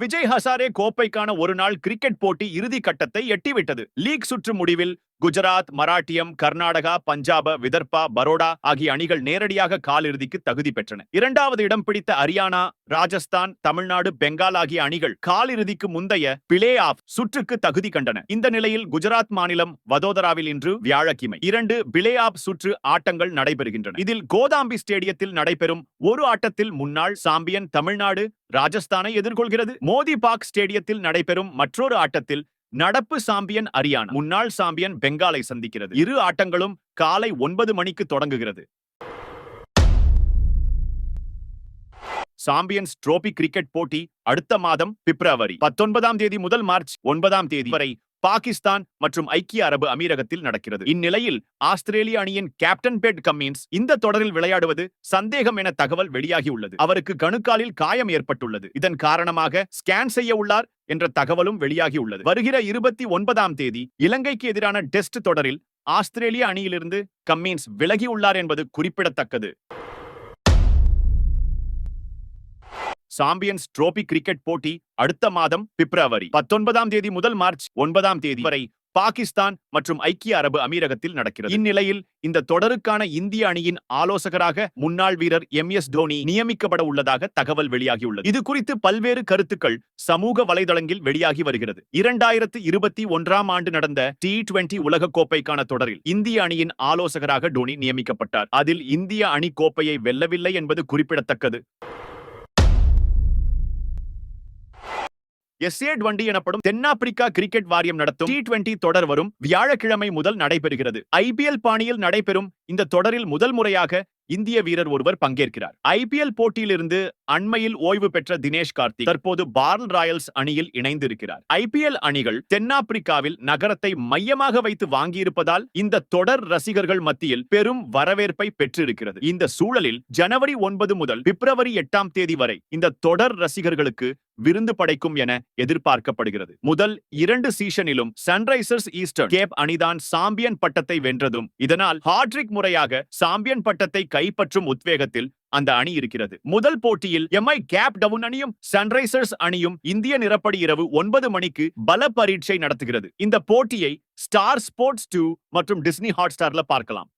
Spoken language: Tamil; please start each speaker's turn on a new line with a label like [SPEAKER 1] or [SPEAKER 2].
[SPEAKER 1] விஜய் ஹசாரே கோப்பைக்கான ஒருநாள் கிரிக்கெட் போட்டி இறுதி கட்டத்தை எட்டிவிட்டது. லீக் சுற்று முடிவில் குஜராத் மராட்டியம் கர்நாடகா பஞ்சாப விதர்பா பரோடா ஆகிய அணிகள் நேரடியாக காலிறுதிக்கு தகுதி பெற்றன. இரண்டாவது இடம் பிடித்த ஹரியானா ராஜஸ்தான் தமிழ்நாடு பெங்கால் ஆகிய அணிகள் காலிறுதிக்கு முந்தைய பிளே ஆஃப் சுற்றுக்கு தகுதி கண்டன. இந்த நிலையில் குஜராத் மாநிலம் வதோதராவில் இன்று வியாழக்கிழமை இரண்டு பிளே ஆஃப் சுற்று ஆட்டங்கள் நடைபெறுகின்றன. இதில் கோதாம்பி ஸ்டேடியத்தில் நடைபெறும் ஒரு ஆட்டத்தில் முன்னாள் சாம்பியன் தமிழ்நாடு ராஜஸ்தானை எதிர்கொள்கிறது. மோதி பாக் ஸ்டேடியத்தில் நடைபெறும் மற்றொரு ஆட்டத்தில் நடப்பு சாம்பியன் அரியானா. முன்னாள் சாம்பியன் பெங்காலை சந்திக்கிறது. இரு ஆட்டங்களும் காலை ஒன்பது மணிக்கு தொடங்குகிறது. சாம்பியன்ஸ் ட்ரோபி கிரிக்கெட் போட்டி அடுத்த மாதம் பிப்ரவரி. பத்தொன்பதாம் தேதி முதல் மார்ச் ஒன்பதாம் தேதி வரை பாகிஸ்தான் மற்றும் ஐக்கிய அரபு அமீரகத்தில் நடக்கிறது. இந்நிலையில் ஆஸ்திரேலிய அணியின் கேப்டன் பேட் கம்மின்ஸ் இந்த தொடரில் விளையாடுவது சந்தேகம் என தகவல் வெளியாகியுள்ளது அவருக்கு கணுக்காலில் காயம் ஏற்பட்டுள்ளது. இதன் காரணமாக ஸ்கேன் செய்ய உள்ளார் என்ற தகவலும் வெளியாகியுள்ளது வருகிற இருபத்தி ஒன்பதாம் தேதி இலங்கைக்கு எதிரான டெஸ்ட் தொடரில் ஆஸ்திரேலிய அணியிலிருந்து கம்மின்ஸ் விலகியுள்ளார் என்பது குறிப்பிடத்தக்கது. சாம்பியன்ஸ் ட்ரோபி கிரிக்கெட் போட்டி அடுத்த மாதம் பிப்ரவரி பத்தொன்பதாம் தேதி முதல் மார்ச் ஒன்பதாம் தேதி வரை பாகிஸ்தான் மற்றும் ஐக்கிய அரபு அமீரகத்தில் நடக்கிறது. இந்நிலையில் இந்த தொடருக்கான இந்திய அணியின் ஆலோசகராக முன்னாள் வீரர் எம் எஸ் தோனி நியமிக்கப்பட உள்ளதாக தகவல் வெளியாகியுள்ளது. இது குறித்து பல்வேறு கருத்துக்கள் சமூக வலைதளங்களில் வெளியாகி வருகிறது. இரண்டாயிரத்து இருபத்தி ஒன்றாம் ஆண்டு நடந்த டி டுவெண்டி உலகக்கோப்பைக்கான தொடரில் இந்திய அணியின் ஆலோசகராக டோனி நியமிக்கப்பட்டார். அதில் இந்திய அணி கோப்பையை வெல்லவில்லை என்பது குறிப்பிடத்தக்கது. எஸ்ஏ டுவெண்டி எனப்படும் தென்னாப்பிரிக்கா கிரிக்கெட் வாரியம் நடத்தும் டி டுவெண்டி தொடர் வரும் வியாழக்கிழமை முதல் நடைபெறுகிறது. ஐபிஎல் பாணியில் நடைபெறும் இந்த தொடரில் முதல் முறையாக இந்திய வீரர் ஒருவர் பங்கேற்கிறார். ஐபிஎல் போட்டியிலிருந்து அண்மையில் ஓய்வு பெற்ற தினேஷ் கார்த்திக் தற்போது பார்ல் ராயல்ஸ் அணியில் இணைந்திருக்கிறார். ஐபிஎல் அணிகள் தென்னாப்பிரிக்காவில் நகரத்தை மையமாக வைத்து வாங்கியிருப்பதால் இந்த தொடர் ரசிகர்கள் மத்தியில் பெரும் வரவேற்பை பெற்றிருக்கிறது. இந்த சூழலில் ஜனவரி ஒன்பது முதல் பிப்ரவரி எட்டாம் தேதி வரை இந்த தொடர் ரசிகர்களுக்கு விருந்து படைக்கும் என எதிர்பார்க்கப்படுகிறது. முதல் இரண்டு சீசனிலும் சன்ரைசர்ஸ் ஈஸ்டர்ன் கேப் அணிதான் சாம்பியன் பட்டத்தை வென்றதும் இதனால் ஹாட்ரிக் முறையாக சாம்பியன் பட்டத்தை கைப்பற்றும் உத்வேகத்தில் அந்த அணி இருக்கிறது. முதல் போட்டியில் எம்ஐ கேப் டவுன் அணியும் சன்ரைசர்ஸ் அணியும் இந்திய நிறப்படி இரவு ஒன்பது மணிக்கு பல பரீட்சை நடத்துகிறது. இந்த போட்டியை ஸ்டார் ஸ்போர்ட்ஸ் டூ மற்றும் டிஸ்னி ஹாட் ஸ்டார்ல பார்க்கலாம்.